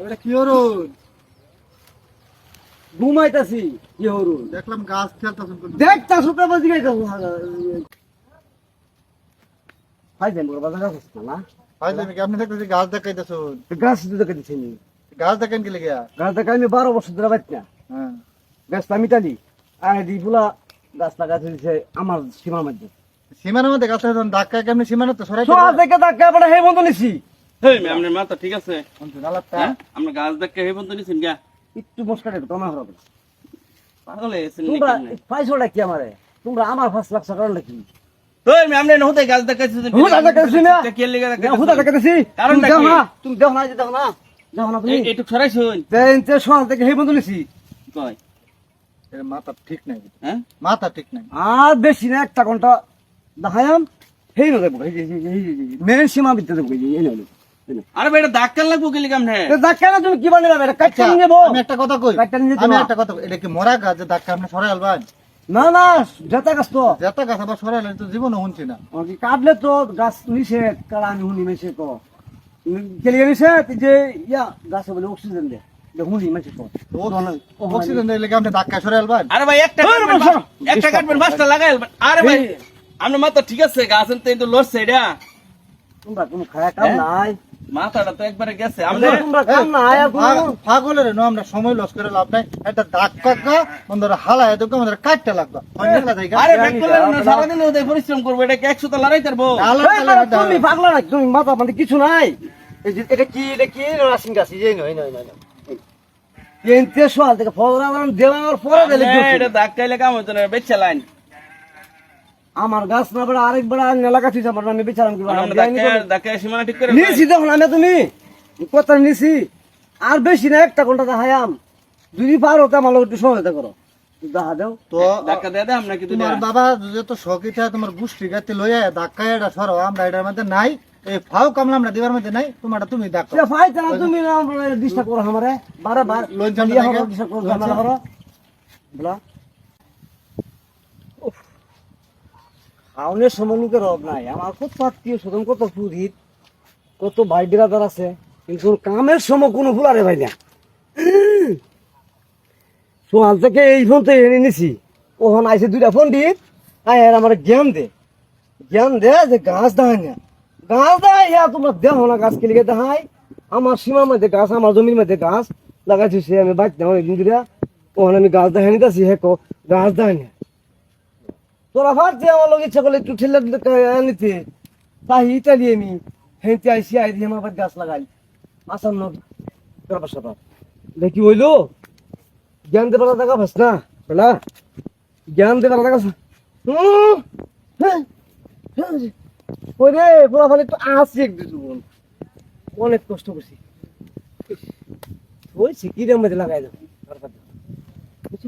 এটা কি হরুন ঘুমাইতাছি কি হরুন দেখলাম গাছ খেলতেছেন দেখতা সুতা বাজি গাইতাছ হাই বড় বাজার গাছ না? ভাই তুমি আপনি দেখতেছি? গাছ দেখাইতেছুন গাছ দিতে কেটেছি নি। গাছ দেখেন কি লেগে গাছ দেখা আমি বারো বছর ধরে বাচ্চা হ্যাঁ। গাছ আমি টালি আর গাছ লাগাতে আমার সীমার মধ্যে। সীমানার মধ্যে গাছ লাগাইছেন ধাক্কা কেমনি সীমানা তো সরাই সোয়া থেকে ধাক্কা পড়ে হে বন্ধ নিছি। হেই ম্যাম আপনার মাথা ঠিক আছে? হ্যাঁ? আমরা গাছ দেখে হে বন্ধু নিছেন গা একটু মস্কারে তোমার হবে পাগল হয়েছেন তোমরা পাইছোটা কি আমারে? তোমরা আমার ফার্স্ট লাখ টাকার নাকি হেই ম্যাম আপনি নহতে গাছ দেখাইছেন হুদা দেখাইছি না। কে লেগে হুদা দেখাইছি? কারণটা তুমি দেখো না তুমি দেখো না যে দেখো না। দেখো না তুমি। একটু ছড়াই শুন তেন তে সোয়া থেকে হে বন্ধ নিছি। কয়? এর মাথা ঠিক নাই। হ্যাঁ? মাথা ঠিক নাই। আর বেশি না একটা ঘণ্টা। দেখায়াম হেই না দেখব মেন সীমা বিদ্যা দেখব এই নইলো আরে লাগবো কি লিগাম হ্যাঁ ধাক্কা না তুমি কি বানিয়ে এটা কাটতে নিয়ে যাব আমি একটা কথা কই কাটটা নিয়ে আমি একটা কথা এটা কি মরা গাছ যে ধাক্কা আপনি সরাই আলবান? না না জেতা গাছ তো। যেত গাছ আবার সরাই তো জীবনও শুনছি না। কি কাটলে তো গাছ নিষে কারা আমি হুনি মেসে তো কেলিয়ে নিষে যে ইয়া গাছ বলে অক্সিজেন দে। যে হুনি মেসে তো অক্সিজেন দিলে কি আপনি ধাক্কা সরাই আলবান? আরে ভাই একটা। একটা কাটবেন পাঁচটা লাগাই আরে ভাই আপনার মাথা ঠিক আছে গাছ তো কিন্তু লড়ছে এটা। তোমরা কোনো খায়া কাম হ্যাঁ? নাই। মাথাটা তো একবারে গেছে। আমরা আমরা তোমরা কাম নাই পাগলের নো আমরা সময় লস করে লাভ নাই। একটা ধাক্কা গা বন্ধুরা হালা এত আমাদের কাটতে লাগবে। আরে ব্যাক করলে না সারাদিন ওদের পরিশ্রম করব এটা লড়াই তুমি পাগলা না তুমি মাথা মানে কিছু নাই। এটা কি এটা কি? রাসিন গাছ এই নয় নয় নয় এনতে সোয়াল থেকে ফলরা দেওয়ার পরে দিলে এটা ধাক্কাইলে কাম হতো না বেচা লাইন। আমার গাছ না বড় আরেক বড় নেলা গাছ আমার আমি বেচারাম কি করে নিছি দেখুন আমি তুমি কথা নিছি। আর বেশি না একটা ঘণ্টা দেখায়াম যদি পারো তো আমার লোক একটু সহায়তা করো। দেখা দাও। তো ধাক্কা দিয়ে আমরা কিন্তু তোমার বাবা যত শখিটা তোমার গোষ্ঠী গাতে লইয়া ধাক্কা এটা সরো আমরা এটার মধ্যে নাই। এই ফাও কামলা আমরা দিবার মধ্যে নাই তোমারটা তুমি দেখো। সে ফাইতে না তুমি ডিস্টার্ব করো আমারে। বারে বার লোন করো, ঝামেলা করো। বলা। খাওনের সময় লোকের অভাব নাই। আমার কত আত্মীয় স্বজন, কত কত ভাই বিরাদার আছে, কিন্তু কামের সময় কোনো ফুলারে ভাই না। সোহাল থেকে এই ফোন তো এনে নিছি। ওখানে আইসে দুইটা ফোন আয় আর আমার জ্ঞান দে। জ্ঞান দে যে গাছ দেখায় না। গাছ দেখায় হ্যাঁ তোমরা দেখো না গাছ কেলিকে দেখায়। আমার সীমার মধ্যে গাছ, আমার জমির মধ্যে গাছ লাগাইছি সে, আমি বাইক না অনেকদিন ধরে ওখানে আমি গাছ দেখাই নিতেছি হ্যাঁ গাছ দেখায় না। তোরা ভাবছি আমার লোক ইচ্ছা করলে একটু ঠেলে নিতে তাই ইটালি আমি। হেঁটে আইসি আই দিয়ে আমার গাছ লাগাই। আসাম না তোর বাসা দেখি হইল? জ্ঞান দেবার দেখা ভাস না? বেলা। জ্ঞান দেবার জীবন অনেক কষ্ট করছি। ওই সিকিরের মধ্যে লাগাই দাও। বুঝছ?